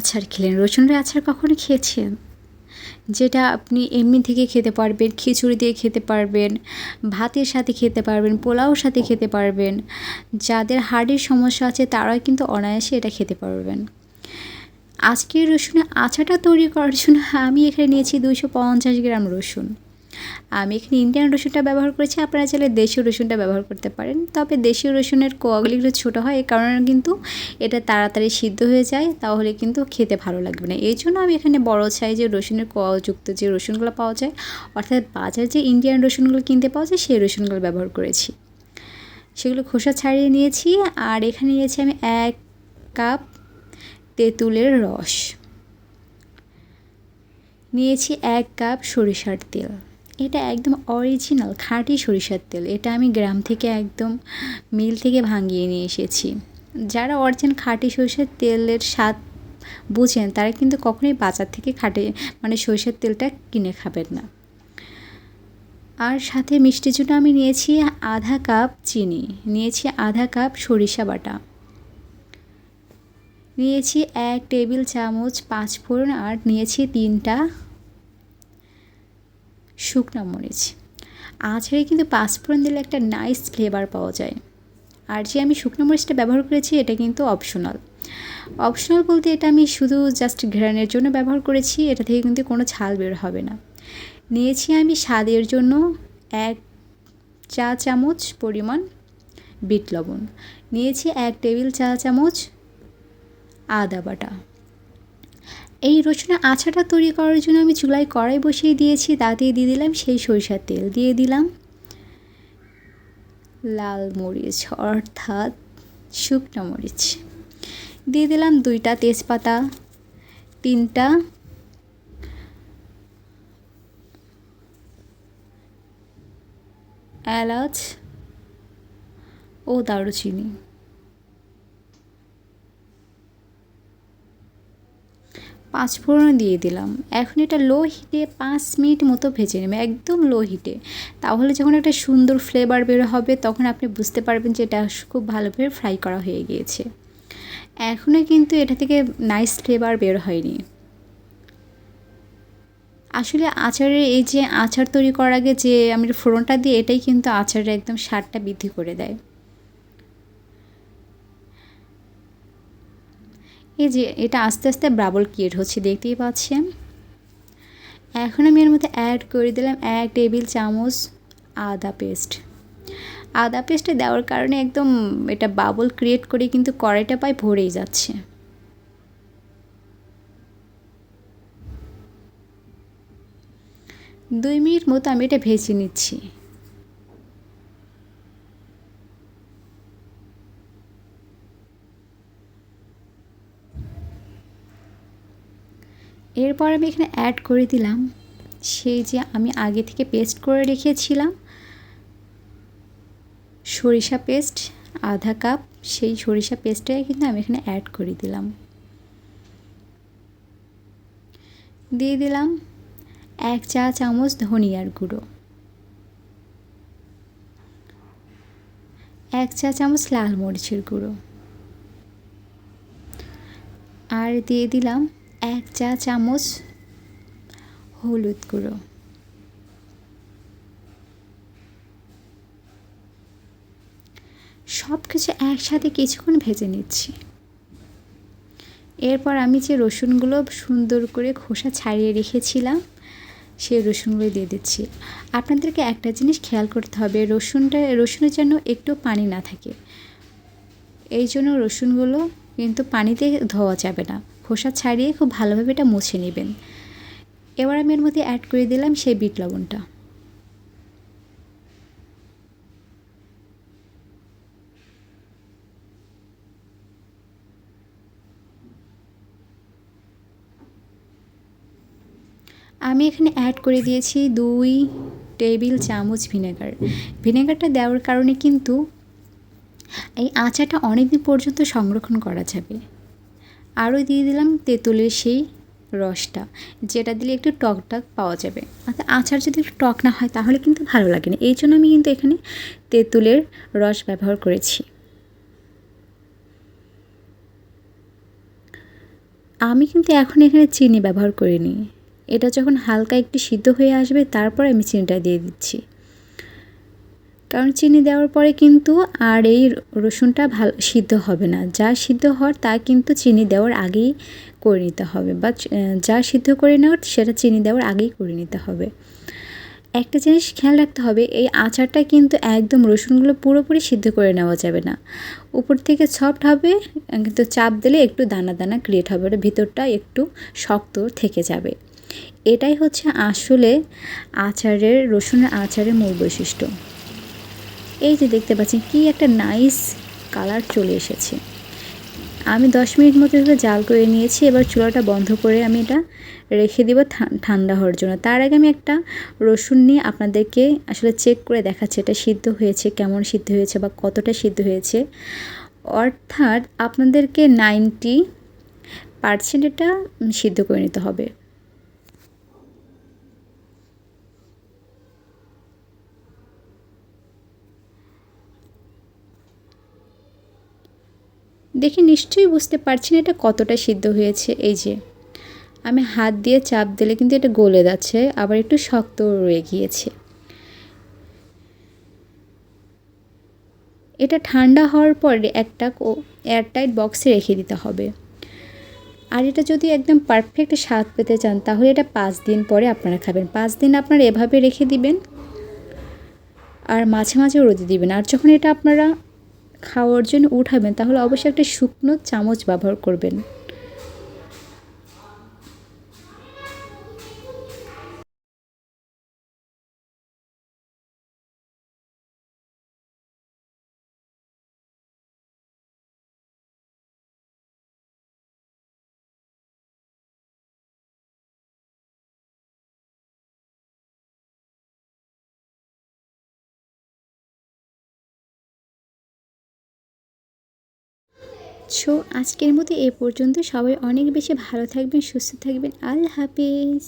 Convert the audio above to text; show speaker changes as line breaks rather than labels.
আচার খেলেন। রসুনের আচার কখনো খেয়েছেন? যেটা আপনি এমনি থেকে খেতে পারবেন, খিচুড়ি দিয়ে খেতে পারবেন, ভাতের সাথে খেতে পারবেন, পোলাওর সাথে খেতে পারবেন, যাদের হার্টের সমস্যা আছে তারাই কিন্তু অনায়াসে এটা খেতে পারবেন। আজকের রসুনের আচাটা তৈরি করার জন্য আমি এখানে নিয়েছি দুশো পঞ্চাশ গ্রাম রসুন। আমি এখানে ইন্ডিয়ান রসুনটা ব্যবহার করেছি, আপনারা চাইলে দেশীয় রসুনটা ব্যবহার করতে পারেন। তবে দেশীয় রসুনের কোয়াগুলি একটু ছোটো হয় এই কারণে কিন্তু এটা তাড়াতাড়ি সিদ্ধ হয়ে যায়, তাহলে কিন্তু খেতে ভালো লাগবে না। এই জন্য আমি এখানে বড় সাইজের রসুনের কোয়াযুক্ত যে রসুনগুলো পাওয়া যায়, অর্থাৎ বাজার যে ইন্ডিয়ান রসুনগুলো কিনতে পাওয়া যায়, সেই রসুনগুলো ব্যবহার করেছি। সেগুলো খোসা ছাড়িয়ে নিয়েছি, আর এখানে নিয়েছি আমি এক কাপ তেঁতুলের রস। নিয়েছি এক কাপ সরিষার তেল। এটা একদম অরিজিনাল খাঁটি সরিষার তেল। এটা আমি গ্রাম থেকে একদম মিল থেকে ভাঙিয়ে নিয়ে এসেছি। যারা অরিজিনাল খাঁটি সরিষার তেলের স্বাদ বুঝেন, তারা কিন্তু কখনোই বাজার থেকে খাটে মানে সরিষার তেলটা কিনে খাবেন না। আর সাথে মিষ্টির জন্য আমি নিয়েছি আধা কাপ চিনি, নিয়েছি আধা কাপ সরিষা বাটা। নিয়েছি এক টেবিল চামচ পাঁচ ফোড়ন আর নিয়েছি তিনটা শুকনো মরিচ। আছাড়ে কিন্তু পাঁচফোড়ন দিলে একটা নাইস ফ্লেভার পাওয়া যায়। আর যে আমি শুকনো মরিচটা ব্যবহার করেছি, এটা কিন্তু অপশনাল অপশনাল বলতে এটা আমি শুধু জাস্ট ঘেরানের জন্য ব্যবহার করেছি, এটা থেকে কিন্তু কোনো ছাল বের হবে না। নিয়েছি আমি স্বাদের জন্য এক চা চামচ পরিমাণ বিট লবণ। নিয়েছি এক টেবিল চা চামচ আদা বাটা। এই রসুনের আচাটা তৈরি করার জন্য আমি চুলায় কড়াই বসিয়ে দিয়েছি তাতে দিয়ে দিলাম সেই সরিষার তেল। দিয়ে দিলাম লাল মরিচ, অর্থাৎ শুকনো মরিচ। দিয়ে দিলাম দুইটা তেজপাতা, তিনটা এলাচ ও দারুচিনি। পাঁচ ফোড়ন দিয়ে দিলাম। এখন এটা লো হিটে পাঁচ মিনিট মতো ভেজে নেবে, একদম লো হিটে। তাহলে যখন একটা সুন্দর ফ্লেভার বের হবে, তখন আপনি বুঝতে পারবেন যে এটা খুব ভালোভাবে ফ্রাই করা হয়ে গিয়েছে। এখনও কিন্তু এটা থেকে নাইস ফ্লেভার বের হয়নি। আসলে আচারের এই যে আচার তৈরি করার আগে যে আমি ফোড়নটা দিই, এটাই কিন্তু আচারের একদম স্বাদটা বৃদ্ধি করে দেয়। এই যে এটা আস্তে আস্তে ব্রাবল ক্রিয়েট হচ্ছে, দেখতেই পাচ্ছেন। এখন আমি এর মধ্যে অ্যাড করে দিলাম এক টেবিল চামচ আদা পেস্ট আদা পেস্টে দেওয়ার কারণে একদম এটা বাবল ক্রিয়েট করে কিন্তু কড়াইটা পায় ভরেই যাচ্ছে। দুই মিনিট মতো আমি এটা ভেজে নিচ্ছি। এরপর আমি এখানে অ্যাড করে দিলাম সেই যে আমি আগে থেকে পেস্ট করে রেখেছিলাম। সরিষা পেস্ট আধা কাপ সেই সরিষা পেস্টটাই কিন্তু আমি এখানে অ্যাড করে দিলাম। দিয়ে দিলাম এক চা চামচ ধনিয়ার গুঁড়ো। এক চা চামচ লাল মরিচের গুঁড়ো। আর দিয়ে দিলাম এক চা চামচ হলুদ গুঁড়ো। সব কিছু একসাথে কিছুক্ষণ ভেজে নিচ্ছি। এরপর আমি যে রসুনগুলো সুন্দর করে খোসা ছাড়িয়ে রেখেছিলাম, সেই রসুনগুলো দিয়ে দিচ্ছি। আপনাদেরকে একটা জিনিস খেয়াল করতে হবে, রসুনটা, রসুনের জন্য একটু পানি না থাকে। এই জন্য রসুনগুলো কিন্তু পানিতে ধোয়া যাবে না। খোসা ছাড়িয়ে খুব ভালোভাবে এটা মুছে নেবেন। এবার আমি এর মধ্যে অ্যাড করে দিলাম সেই বিট লবণটা। আমি এখানে অ্যাড করে দিয়েছি দুই টেবিল চামচ ভিনেগার। ভিনেগারটা দেওয়ার কারণে কিন্তু এই আচাটা অনেক দিন পর্যন্ত সংরক্ষণ করা যাবে। আরও দিয়ে দিলাম তেঁতুলের সেই রসটা, যেটা দিলে একটু টক টক পাওয়া যাবে। অর্থাৎ আচার যদি একটু টক না হয়, তাহলে কিন্তু ভালো লাগে না এই জন্য আমি কিন্তু এখানে তেঁতুলের রস ব্যবহার করেছি। আমি কিন্তু এখন এখানে চিনি ব্যবহার করিনি। এটা যখন হালকা একটু সিদ্ধ হয়ে আসবে, তারপর আমি চিনিটা দিয়ে দিচ্ছি। কারণ চিনি দেওয়ার পরে কিন্তু আর এই রসুনটা ভালো সিদ্ধ হবে না। যা সিদ্ধ হওয়ার তা কিন্তু চিনি দেওয়ার আগেই করে নিতে হবে বা যা সিদ্ধ করে নেওয়ার সেটা চিনি দেওয়ার আগেই করে নিতে হবে। একটা জিনিস খেয়াল রাখতে হবে, এই আচারটা কিন্তু একদম রসুনগুলো পুরোপুরি সিদ্ধ করে নেওয়া যাবে না। উপর থেকে সফট হবে, কিন্তু চাপ দিলে একটু দানা দানা ক্রিয়েট হবে, ওটা ভিতরটা একটু শক্ত থেকে যাবে। এটাই হচ্ছে আসলে আচারের, রসুনের আচারের মূল বৈশিষ্ট্য। এই যে দেখতে পাচ্ছেন, কি একটা নাইস কালার চলে এসেছে। আমি দশ মিনিট মতো এভাবে জাল করে নিয়েছি, এবার চুলাটা বন্ধ করে আমি এটা রেখে দিব ঠান্ডা হওয়ার জন্য। তার আগে আমি একটা রসুন নিয়ে আপনাদেরকে আসলে চেক করে দেখাচ্ছি, এটা সিদ্ধ হয়েছে, কেমন সিদ্ধ হয়েছে বা কতটা সিদ্ধ হয়েছে। অর্থাৎ আপনাদেরকে নাইনটি পার্সেন্ট এটা সিদ্ধ করে নিতে হবে। দেখে নিশ্চয়ই বুঝতে পারছেন এটা কতটা সিদ্ধ হয়েছে। এই যে, আমি হাত দিয়ে চাপ দিলে কিন্তু এটা গলে যাচ্ছে, আবার একটু শক্ত রয়ে গিয়েছে। এটা ঠান্ডা হওয়ার পরে একটা এয়ারটাইট বক্সে রেখে দিতে হবে। আর এটা যদি একদম পারফেক্ট স্বাদ পেতে চান, তাহলে এটা পাঁচ দিন পরে আপনারা খাবেন। পাঁচ দিন আপনারা এভাবে রেখে দিবেন, আর মাঝে মাঝে রোদে দিবেন। আর যখন এটা আপনারা খাওয়ার জন্য উঠাবেন তাহলে অবশ্যই একটা শুকনো চামচ ব্যবহার করবেন। সো আজকের মতো এ পর্যন্ত। সবাই অনেক বেশি ভালো থাকবেন সুস্থ থাকবেন। আল্লাহ হাফিজ।